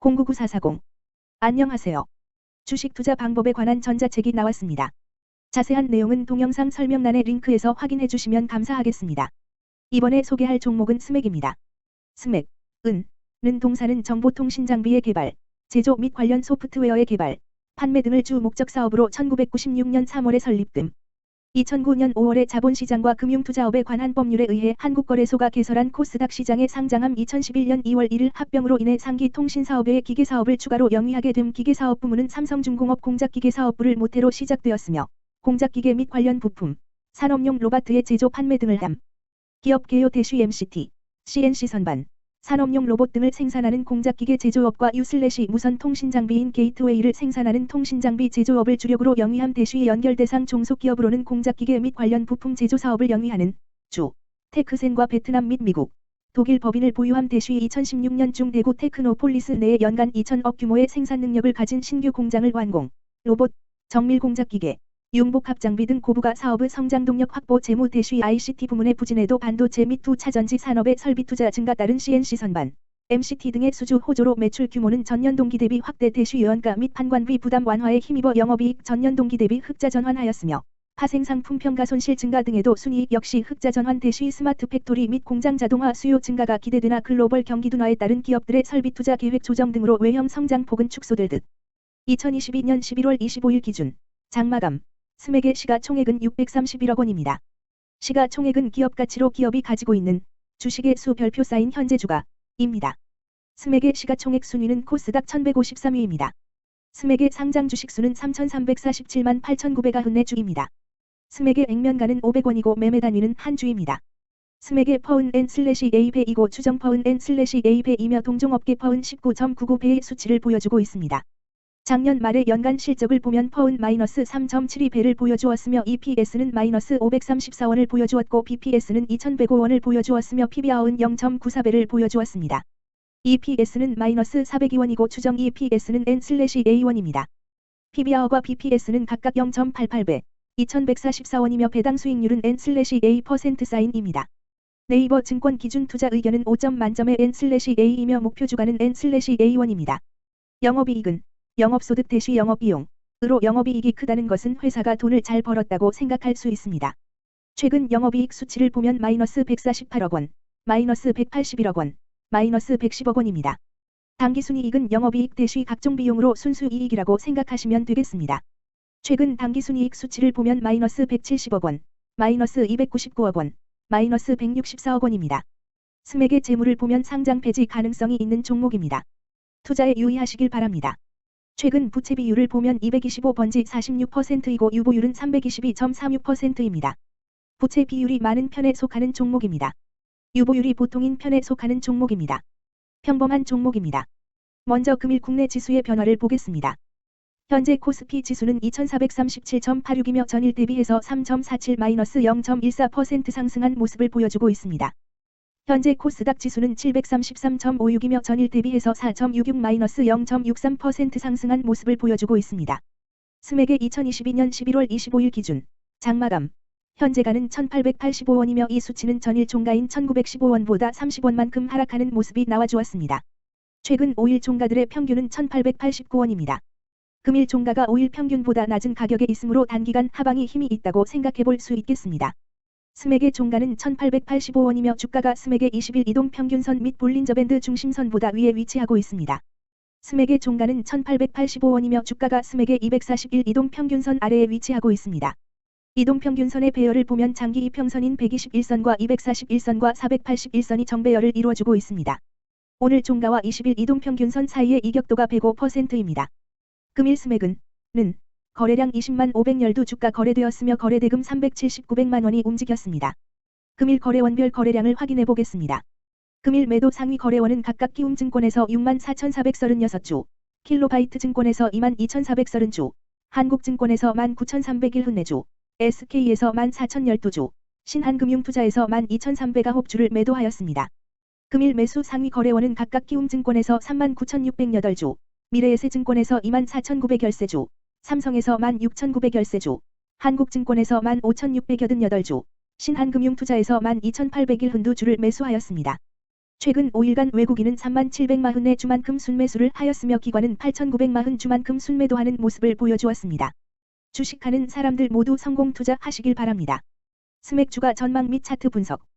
099440. 안녕하세요. 주식 투자 방법에 관한 전자책이 나왔습니다. 자세한 내용은 동영상 설명란의 링크에서 확인해 주시면 감사하겠습니다. 이번에 소개할 종목은 스맥입니다. 스맥, 은, 는 동사는 정보통신 장비의 개발, 제조 및 관련 소프트웨어의 개발, 판매 등을 주 목적 사업으로 1996년 3월에 설립됨. 2009년 5월에 자본시장과 금융투자업에 관한 법률에 의해 한국거래소가 개설한 코스닥 시장에 상장함 2011년 2월 1일 합병으로 인해 상기 통신사업의 기계사업을 추가로 영위하게 됨 기계사업 부문은 삼성중공업 공작기계사업부를 모태로 시작되었으며 공작기계 및 관련 부품, 산업용 로봇의 제조 판매 등을 함. 기업 개요 대쉬 MCT, CNC 선반, 산업용 로봇 등을 생산하는 공작기계 제조업과 유슬래시 무선 통신 장비인 게이트웨이를 생산하는 통신 장비 제조업을 주력으로 영위함 대쉬 연결 대상 종속기업으로는 공작기계 및 관련 부품 제조 사업을 영위하는 주, 테크센과 베트남 및 미국, 독일 법인을 보유함 대쉬 2016년 중 대구 테크노폴리스 내에 연간 2천억 규모의 생산 능력을 가진 신규 공장을 완공, 로봇, 정밀 공작기계, 융복 합 장비 등 고부가 사업의 성장 동력 확보 재무 대쉬 ICT 부문의 부진에도 반도체 및 2차 전지 산업의 설비 투자 증가 따른 CNC 선반, MCT 등의 수주 호조로 매출 규모는 전년 동기 대비 확대 대쉬 연가 및 판관비 부담 완화에 힘입어 영업이익 전년 동기 대비 흑자 전환하였으며 파생 상품 평가 손실 증가 등에도 순이익 역시 흑자 전환 대쉬 스마트 팩토리 및 공장 자동화 수요 증가가 기대되나 글로벌 경기 둔화에 따른 기업들의 설비 투자 계획 조정 등으로 외형 성장 폭은 축소될 듯. 2022년 11월 25일 기준. 장마감 스맥의 시가총액은 631억 원입니다. 시가총액은 기업 가치로 기업이 가지고 있는 주식의 수 별표 쌓인 현재 주가입니다. 스맥의 시가총액 순위는 코스닥 1153위입니다. 스맥의 상장 주식 수는 3,347만 8,900아 주입니다. 스맥의 액면가는 500원이고 매매 단위는 한 주입니다. 스맥의 퍼은 N 슬래시 A배이고 추정 퍼은 N 슬래시 A배이며 동종업계 퍼은 19.99배의 수치를 보여주고 있습니다. 작년 말의 연간 실적을 보면 퍼은 마이너스 3.72배를 보여주었으며 EPS는 마이너스 534원을 보여주었고 BPS는 2105원을 보여주었으며 PBR은 0.94배를 보여주었습니다. EPS는 마이너스 402원이고 추정 EPS는 N/A1입니다. PBR과 BPS는 각각 0.88배, 2144원이며 배당 수익률은 N/A% 사인입니다. 네이버 증권 기준 투자 의견은 5점 만점의 N/A이며 목표 주가는 N/A1입니다. 영업이익은 영업소득 대시 영업비용으로 영업이익이 크다는 것은 회사가 돈을 잘 벌었다고 생각할 수 있습니다. 최근 영업이익 수치를 보면 마이너스 148억 원, 마이너스 181억 원, 마이너스 110억 원입니다. 당기순이익은 영업이익 대시 각종 비용으로 순수이익이라고 생각하시면 되겠습니다. 최근 당기순이익 수치를 보면 마이너스 170억 원, 마이너스 299억 원, 마이너스 164억 원입니다. 스맥의 재물을 보면 상장 폐지 가능성이 있는 종목입니다. 투자에 유의하시길 바랍니다. 최근 부채 비율을 보면 225번지 46%이고 유보율은 322.36%입니다. 부채 비율이 많은 편에 속하는 종목입니다. 유보율이 보통인 편에 속하는 종목입니다. 평범한 종목입니다. 먼저 금일 국내 지수의 변화를 보겠습니다. 현재 코스피 지수는 2437.86이며 전일 대비해서 3.47-0.14% 상승한 모습을 보여주고 있습니다. 현재 코스닥 지수는 733.56이며 전일 대비해서 4.66-0.63% 상승한 모습을 보여주고 있습니다. 스맥의 2022년 11월 25일 기준 장마감 현재가는 1885원이며 이 수치는 전일 종가인 1915원보다 30원만큼 하락하는 모습이 나와주었습니다. 최근 5일 종가들의 평균은 1889원입니다. 금일 종가가 5일 평균보다 낮은 가격에 있으므로 단기간 하방이 힘이 있다고 생각해 볼 수 있겠습니다. 스맥의 종가는 1885원이며 주가가 스맥의 20일 이동 평균선 및 볼린저밴드 중심선보다 위에 위치하고 있습니다. 스맥의 종가는 1885원이며 주가가 스맥의 241 이동 평균선 아래에 위치하고 있습니다. 이동 평균선의 배열을 보면 장기 이평선인 121선과 241선과 481선이 정배열을 이루어주고 있습니다. 오늘 종가와 20일 이동 평균선 사이의 이격도가 105%입니다. 금일 스맥은 는 거래량 20만 500열두 주가 거래되었으며 거래대금 379백만 원이 움직였습니다. 금일 거래원별 거래량을 확인해 보겠습니다. 금일 매도 상위 거래원은 각각 키움증권에서 6만 4,436주, 킬로바이트 증권에서 2만 2,430주, 한국증권에서 1만 9,301흔내주, SK에서 1만 4,012주, 신한금융투자에서 1만 2,300아홉주를 매도하였습니다. 금일 매수 상위 거래원은 각각 키움증권에서 3만 9,608주, 미래에셋증권에서 2만 4,900열세주, 삼성에서 16,900열세주, 한국증권에서 15,688주, 신한금융투자에서 12,801흔두주를 매수하였습니다. 최근 5일간 외국인은 3만 744주만큼 순매수를 하였으며 기관은 8,940주만큼 순매도하는 모습을 보여주었습니다. 주식하는 사람들 모두 성공 투자하시길 바랍니다. 스맥주가 전망 및 차트 분석